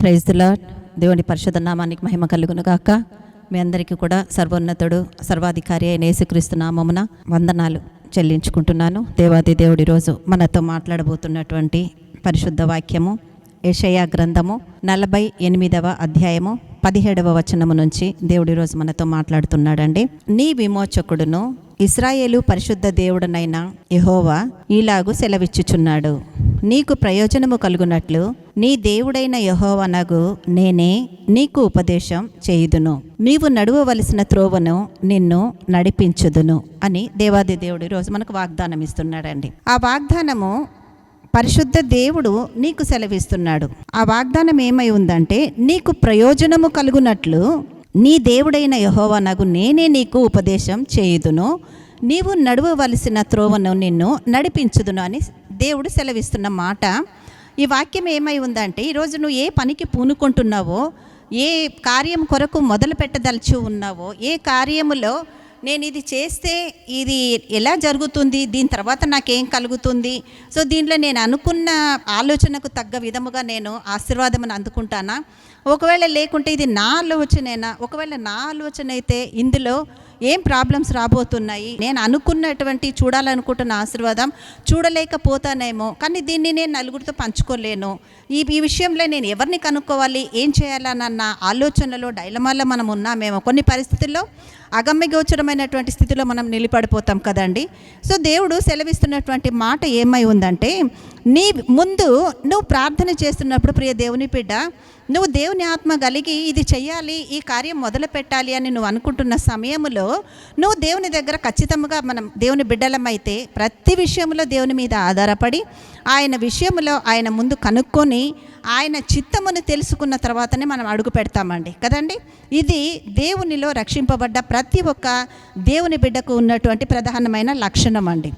Praise lord దేవుని పరిశుద్ధ నామానికి మహిమ కలుగును గాక. మీ అందరికీ కూడా సర్వోన్నతుడు సర్వాధికారి అయిన యేసుక్రీస్తు నామమున వందనాలు చెల్లించుకుంటున్నాను. దేవాది దేవుడి రోజు మనతో మాట్లాడబోతున్నటువంటి పరిశుద్ధ వాక్యము ఏషయా గ్రంథము నలభై ఎనిమిదవ అధ్యాయము పదిహేడవ వచనము నుంచి దేవుడి రోజు మనతో మాట్లాడుతున్నాడండి. నీ విమోచకుడును ఇస్రాయేలు పరిశుద్ధ దేవుడనైన యహోవా ఈలాగు సెలవిచ్చుచున్నాడు. నీకు ప్రయోజనము కలుగునట్లు నీ దేవుడైన యహోవనగు నేనే నీకు ఉపదేశం చేయుదును. నీవు నడువవలసిన త్రోవను నిన్ను నడిపించుదును అని దేవాది దేవుడు రోజు మనకు వాగ్దానం ఇస్తున్నాడండి. ఆ వాగ్దానము పరిశుద్ధ దేవుడు నీకు సెలవిస్తున్నాడు. ఆ వాగ్దానం ఏమై ఉందంటే నీకు ప్రయోజనము కలుగునట్లు నీ దేవుడైన యహోవనగు నేనే నీకు ఉపదేశం చేయుదును. నీవు నడవవలసిన త్రోవను నిన్ను నడిపించుదును అని దేవుడు సెలవిస్తున్న మాట ఈ వాక్యం ఏమై ఉందంటే ఈరోజు నువ్వు ఏ పనికి పూనుకుంటున్నావో ఏ కార్యం కొరకు మొదలు పెట్టదలిచి ఉన్నావో ఏ కార్యములో నేను ఇది చేస్తే ఇది ఎలా జరుగుతుంది దీని తర్వాత నాకేం కలుగుతుంది. సో దీంట్లో నేను అనుకున్న ఆలోచనకు తగ్గ విధముగా నేను ఆశీర్వాదమును అందుకుంటానా? ఒకవేళ లేకుంటే ఇది నా ఆలోచనేనా? ఒకవేళ నా ఆలోచన అయితే ఇందులో ఏం ప్రాబ్లమ్స్ రాబోతున్నాయి? నేను అనుకున్నటువంటి చూడాలనుకుంటున్న ఆశీర్వాదం చూడలేకపోతానేమో కానీ దీన్ని నేను నలుగురితో పంచుకోలేను. ఈ ఈ విషయంలో నేను ఎవరిని కనుక్కోవాలి? ఏం చేయాలన్న ఆలోచనలో డైలమాలో మనం ఉన్నామేమో. కొన్ని పరిస్థితుల్లో అగమ్యగోచరమైనటువంటి స్థితిలో మనం నిలబడిపోతాం కదండి. సో దేవుడు సెలవిస్తున్నటువంటి మాట ఏమై ఉందంటే నీ ముందు నువ్వు ప్రార్థన చేస్తున్నప్పుడు ప్రియ దేవుని బిడ్డ నువ్వు దేవుని ఆత్మ కలిగి ఇది చెయ్యాలి ఈ కార్యం మొదలు పెట్టాలి అని నువ్వు అనుకుంటున్న సమయంలో నువ్వు దేవుని దగ్గర ఖచ్చితంగా మనం దేవుని బిడ్డలమైతే ప్రతి విషయంలో దేవుని మీద ఆధారపడి ఆయన విషయంలో ఆయన ముందు కనుక్కొని ఆయన చిత్తమును తెలుసుకున్న తర్వాతనే మనం అడుగు పెడతామండి. కదండి? ఇది దేవునిలో రక్షింపబడ్డ ప్రతి ఒక్క దేవుని బిడ్డకు ఉన్నటువంటి ప్రధానమైన లక్షణం అండి.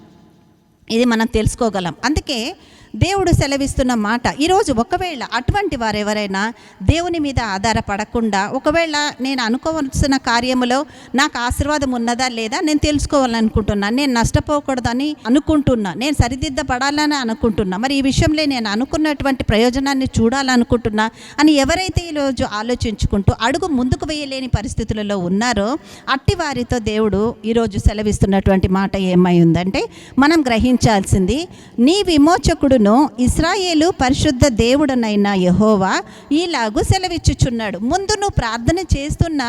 ఇది మనం తెలుసుకోగలం. అందుకే దేవుడు సెలవిస్తున్న మాట. ఈరోజు ఒకవేళ అటువంటి వారు ఎవరైనా దేవుని మీద ఆధారపడకుండా ఒకవేళ నేను అనుకోవాల్సిన కార్యములో నాకు ఆశీర్వాదం ఉన్నదా లేదా నేను తెలుసుకోవాలనుకుంటున్నాను నేను నష్టపోకూడదని అనుకుంటున్నా. నేను సరిదిద్దపడాలని అనుకుంటున్నా. మరి ఈ విషయంలో నేను అనుకున్నటువంటి ప్రయోజనాన్ని చూడాలనుకుంటున్నా అని ఎవరైతే ఈరోజు ఆలోచించుకుంటూ అడుగు ముందుకు వేయలేని పరిస్థితులలో ఉన్నారో అట్టి వారితో దేవుడు ఈరోజు సెలవిస్తున్నటువంటి మాట ఏమై ఉందంటే మనం గ్రహించాల్సింది నీ విమోచకుడు విమోచకుడును ఇస్రాయేలు పరిశుద్ధ దేవుడనైన యహోవా ఈలాగు సెలవిచ్చుచున్నాడు. ముందు నువ్వు ప్రార్థన చేస్తున్న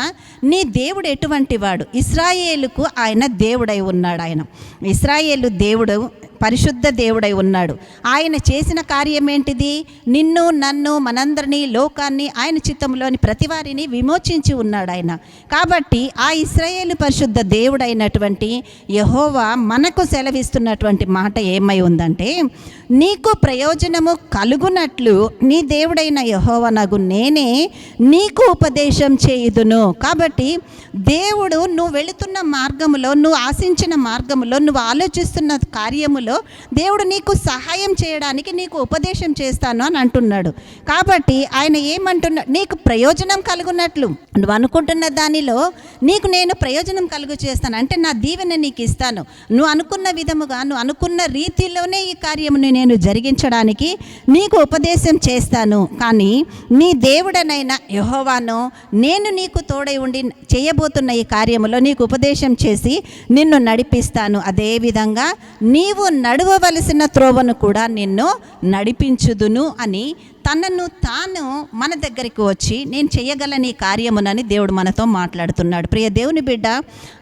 నీ దేవుడు ఎటువంటి వాడు? ఇస్రాయేలుకు ఆయన దేవుడై ఉన్నాడు ఆయన ఇస్రాయేలు దేవుడు పరిశుద్ధ దేవుడై ఉన్నాడు. ఆయన చేసిన కార్యం ఏంటిది? నిన్ను నన్ను మనందరినీ లోకాన్ని ఆయన చిత్తంలోని ప్రతి వారిని విమోచించి ఉన్నాడు ఆయన. కాబట్టి ఆ ఇస్రాయేలు పరిశుద్ధ దేవుడైనటువంటి యహోవా మనకు సెలవిస్తున్నటువంటి మాట ఏమై ఉందంటే నీకు ప్రయోజనము కలుగునట్లు నీ దేవుడైన యహోవనగు నేనే నీకు ఉపదేశం చేయుదును. కాబట్టి దేవుడు నువ్వు వెళుతున్న మార్గములో నువ్వు ఆశించిన మార్గములో నువ్వు ఆలోచిస్తున్న కార్యములో దేవుడు నీకు సహాయం చేయడానికి నీకు ఉపదేశం చేస్తాను అని అంటున్నాడు. కాబట్టి ఆయన ఏమంటున్నా నీకు ప్రయోజనం కలుగునట్లు. నువ్వు అనుకుంటున్న దానిలో నీకు నేను ప్రయోజనం కలుగు చేస్తాను. అంటే నా దీవెన నీకు ఇస్తాను. నువ్వు అనుకున్న విధముగా నువ్వు అనుకున్న రీతిలోనే ఈ కార్యముని నేను జరిగించడానికి నీకు ఉపదేశం చేస్తాను. కానీ నీ దేవుడనైన యహోవాను నేను నీకు తోడై ఉండి చేయబోతున్న ఈ కార్యములో నీకు ఉపదేశం చేసి నిన్ను నడిపిస్తాను. అదేవిధంగా నీవు నడవవలసిన త్రోవను కూడా నిన్ను నడిపించుదును అని తనను తాను మన దగ్గరికి వచ్చి నేను చేయగలని ఈ కార్యమునని దేవుడు మనతో మాట్లాడుతున్నాడు. ప్రియ దేవుని బిడ్డ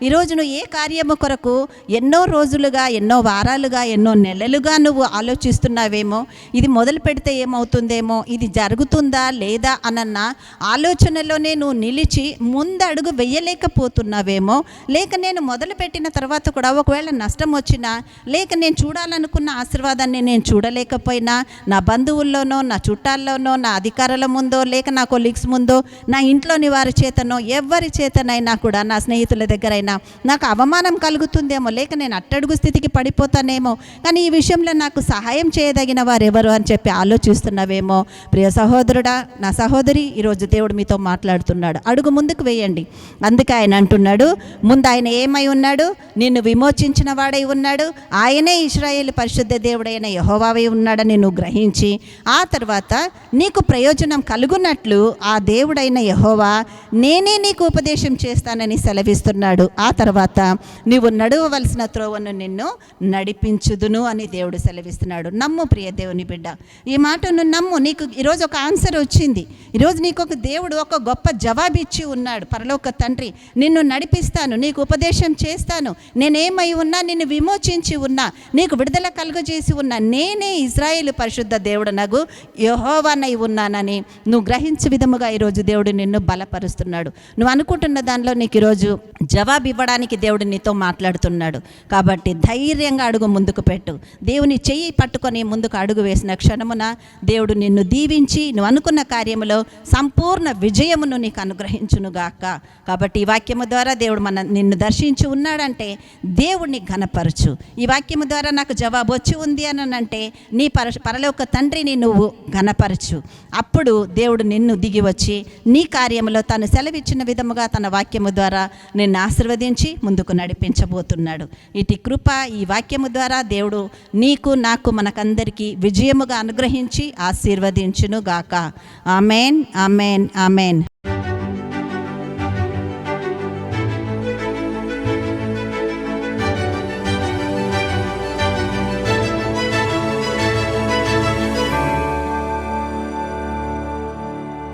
ఈరోజు నువ్వు ఏ కార్యము కొరకు ఎన్నో రోజులుగా ఎన్నో వారాలుగా ఎన్నో నెలలుగా నువ్వు ఆలోచిస్తున్నావేమో ఇది మొదలు పెడితే ఏమవుతుందేమో ఇది జరుగుతుందా లేదా అనన్న ఆలోచనలోనే నువ్వు నిలిచి ముందడుగు వెయ్యలేకపోతున్నావేమో లేక నేను మొదలు పెట్టిన తర్వాత కూడా ఒకవేళ నష్టం వచ్చినా లేక నేను చూడాలనుకున్న ఆశీర్వాదాన్ని నేను చూడలేకపోయినా నా బంధువుల్లోనో నా చుట్టాల్లోనో నా అధికారుల ముందో లేక నా కొలీగ్స్ ముందో నా ఇంట్లోని వారి చేతనో ఎవరి చేతనైనా కూడా నా స్నేహితుల దగ్గరైనా నాకు అవమానం కలుగుతుందేమో లేక నేను అట్టడుగు స్థితికి పడిపోతానేమో కానీ ఈ విషయంలో నాకు సహాయం చేయదగిన వారు ఎవరు అని చెప్పి ఆలోచిస్తున్నావేమో. ప్రియ సహోదరుడా నా సహోదరి ఈరోజు దేవుడు మీతో మాట్లాడుతున్నాడు. అడుగు ముందుకు వేయండి. అందుకే ఆయన అంటున్నాడు ముందు ఆయన ఏమై ఉన్నాడు? నిన్ను విమోచించిన వాడై ఉన్నాడు? ఆయనే ఇస్రాయేల్ పరిశుద్ధ దేవుడైన యహోవావై ఉన్నాడని నువ్వు గ్రహించి ఆ తర్వాత నీకు ప్రయోజనం కలుగునట్లు ఆ దేవుడైన యహోవా నేనే నీకు ఉపదేశం చేస్తానని సెలవిస్తున్నాడు. ఆ తర్వాత నీవు నడవవలసిన త్రోవను నిన్ను నడిపించుదును అని దేవుడు సెలవిస్తున్నాడు. నమ్ము ప్రియ దేవుని బిడ్డ. ఈ మాటను నమ్ము. నీకు ఈరోజు ఒక ఆన్సర్ వచ్చింది. ఈరోజు నీకు ఒక దేవుడు ఒక గొప్ప జవాబు ఇచ్చి ఉన్నాడు. పరలోక తండ్రి నిన్ను నడిపిస్తాను నీకు ఉపదేశం చేస్తాను. నేనేమై ఉన్నా నిన్ను విమోచించి ఉన్నా నీకు విడుదల కలుగజేసి ఉన్నా నేనే ఇజ్రాయేల్ పరిశుద్ధ దేవుడు నగు యహోవానై ఉన్నానని నువ్వు గ్రహించు విధముగా ఈరోజు దేవుడు నిన్ను బలపరుస్తున్నాడు. నువ్వు అనుకుంటున్న దానిలో నీకు ఈరోజు జవాబు ఇవ్వడానికి దేవుడు నీతో మాట్లాడుతున్నాడు. కాబట్టి ధైర్యంగా అడుగు ముందుకు పెట్టు. దేవుని చెయ్యి పట్టుకొని ముందుకు అడుగు వేసిన క్షణమున దేవుడు నిన్ను దీవించి నువ్వు అనుకున్న కార్యములో సంపూర్ణ విజయమును నీకు అనుగ్రహించునుగాక కాబట్టి ఈ వాక్యము ద్వారా దేవుడు మన నిన్ను దర్శించి ఉన్నాడంటే దేవుడిని ఘనపరచు. ఈ వాక్యము ద్వారా నాకు జవాబు వచ్చి ఉంది అని అంటే నీ పర పరలోక తండ్రిని నువ్వు ఘనపరచు. అప్పుడు దేవుడు నిన్ను దిగి వచ్చి నీ కార్యములో తను సెలవిచ్చిన విధముగా తన వాక్యము ద్వారా నిన్ను ఆశీర్వదించి ముందుకు నడిపించబోతున్నాడు. ఇటు కృప ఈ వాక్యము ద్వారా దేవుడు నీకు నాకు మనకందరికీ విజయముగా అనుగ్రహించి ఆశీర్వదించును గాక ఆమెన్ ఆమెన్ ఆమెన్.